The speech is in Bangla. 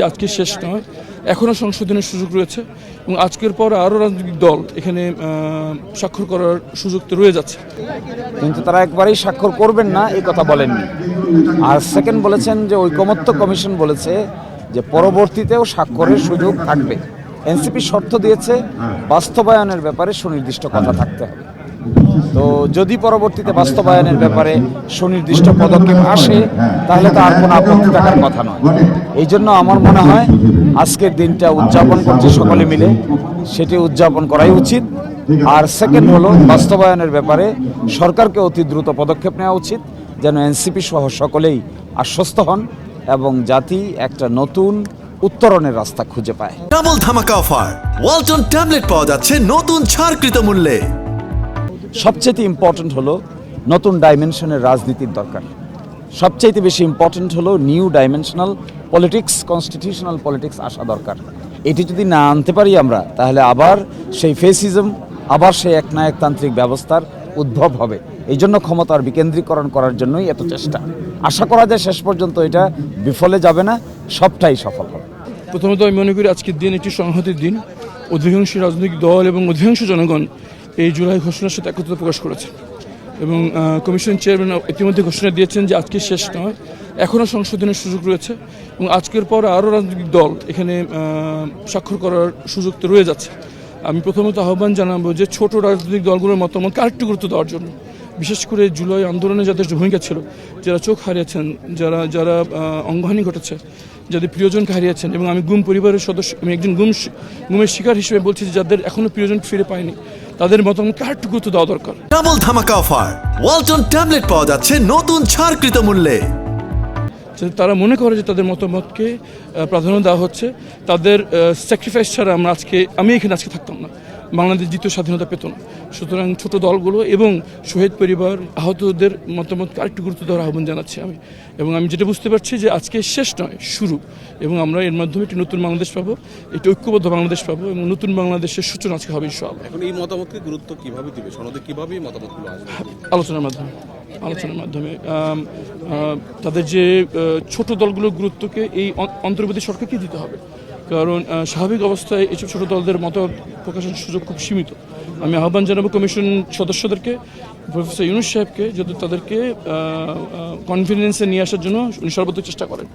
যে আজকে শেষ নয় এখনও সংশোধনের সুযোগ রয়েছে এবং আজকের পর আরও রাজনৈতিক দল এখানে স্বাক্ষর করার সুযোগ তো রয়ে যাচ্ছে। কিন্তু তারা একবারেই স্বাক্ষর করবেন না, এই কথা বলেননি। আর সেকেন্ড বলেছেন যে ঐকমত্য কমিশন বলেছে যে পরবর্তীতেও স্বাক্ষরের সুযোগ থাকবে। এনসিপি শর্ত দিয়েছে, বাস্তবায়নের ব্যাপারে সুনির্দিষ্ট কথা থাকতে হবে। তো যদি পরবর্তীতে বাস্তবায়নের ব্যাপারে সুনির্দিষ্ট পদক্ষেপ আসে, তাহলে তো আর কোনো আপত্তি থাকার কথা নয়। এই জন্য আমার মনে হয় আজকের দিনটা উদযাপন করছে সকলে মিলে, সেটি উদযাপন করাই উচিত। আর সেকেন্ড হলো বাস্তবায়নের ব্যাপারে সরকারকে অতি দ্রুত পদক্ষেপ নেওয়া উচিত, যেন এনসিপি সহ সকলেই আশ্বস্ত হন এবং জাতি একটা নতুন উত্তরণের রাস্তা খুঁজে পায়। ডাবল ধামাকা অফার। ওয়ালটন ট্যাবলেট পাওয়া যাচ্ছে নতুন ছাড়কৃত মূল্যে। সবচেয়ে ইম্পর্ট্যান্ট হলো নতুন ডাইমেনশনের রাজনীতির দরকার। সবচাইতে বেশি ইম্পর্ট্যান্ট হলো new dimensional politics constitutional politics আসা দরকার। এটি যদি না আনতে পারি আমরা, তাহলে আবার সেই ফেসিজম আবার সেই একনায়কতান্ত্রিক ব্যবস্থার উদ্ভব হবে। এই জন্য ক্ষমতার বিকেন্দ্রীকরণ করার জন্যই এত চেষ্টা। আশা করা যায় শেষ পর্যন্ত এটা বিফলে যাবে না, সবটাই সফল হবে। প্রথমত আমি মনে করি আজকের দিন একটি সংহতির দিন। অধিকাংশ রাজনৈতিক দল এবং অধিকাংশ জনগণ এই জুলাই ঘোষণার সাথে একত্রতা প্রকাশ করেছে। এবং কমিশন চেয়ারম্যান ইতিমধ্যে ঘোষণা দিয়েছেন যে আজকে শেষ নয়। এখনও সংশোধনের সুযোগ রয়েছে এবং আজকের পর আরও রাজনৈতিক দল এখানে স্বাক্ষর করার সুযোগ তো রয়ে যাচ্ছে। আমি প্রথমত আহ্বান জানাব যে ছোট রাজনৈতিক দলগুলোর মতামতকে আরেকটু গুরুত্ব দেওয়ার জন্য। বিশেষ করে জুলাই আন্দোলনে যাদের ভূমিকা ছিল, যারা চোখ হারিয়েছেন, যারা যারা অঙ্গহানি ঘটেছে, যাদের প্রিয়জনকে হারিয়েছেন এবং আমি গুম পরিবারের সদস্য, আমি একজন গুম, গুমের শিকার হিসেবে বলছি যে যাদের এখনও প্রিয়জন ফিরে পায়নি তাদের মতন আরেকটু গুরুত্ব দেওয়া দরকার। ডাবল ধামাকা অফার। ওয়ালটন ট্যাবলেট পাওয়া যাচ্ছে নতুন ছাড়কৃত মূল্যে। তারা মনে করে যে তাদের মতামতকে প্রাধান্য দেওয়া হচ্ছে তাদের স্যাক্রিফাইস ছাড়া আমরা আজকে আমি এখানে আজকে থাকতাম না। বাংলাদেশ দ্বিতীয় স্বাধীনতা পেত না। সুতরাং ছোট দলগুলো এবং শহীদ পরিবার আহতদের মতামতকে আরেকটু গুরুত্ব দেওয়ার আহ্বান জানাচ্ছি আমি। এবং আমি যেটা বুঝতে পারছি যে আজকে শেষ নয় শুরু। এবং আমরা এর মাধ্যমে একটি নতুন বাংলাদেশ পাবো একটি ঐক্যবদ্ধ বাংলাদেশ পাবো এবং নতুন বাংলাদেশের সূচনা আজকে হবে ইনশাআল্লাহ। এখন এই মতামতকে গুরুত্ব কীভাবে দিবে? সনদে কীভাবে এই মতামতগুলো আসবে? আলোচনার মাধ্যমে আলোচনার মাধ্যমে। তাদের যে ছোট দলগুলোর গুরুত্বকে এই অন- অন্তর্বর্তী সরকারকে দিতে হবে। কারণ স্বাভাবিক অবস্থায় এইসব ছোট দলদের মত প্রকাশের সুযোগ খুব সীমিত। আমি আহ্বান জানাব কমিশন সদস্যদেরকে, প্রফেসর ইউনুস সাহেবকে যদি তাদেরকে কনফিডেন্সে নিয়ে আসার জন্য উনি সর্বোচ্চ চেষ্টা করেন।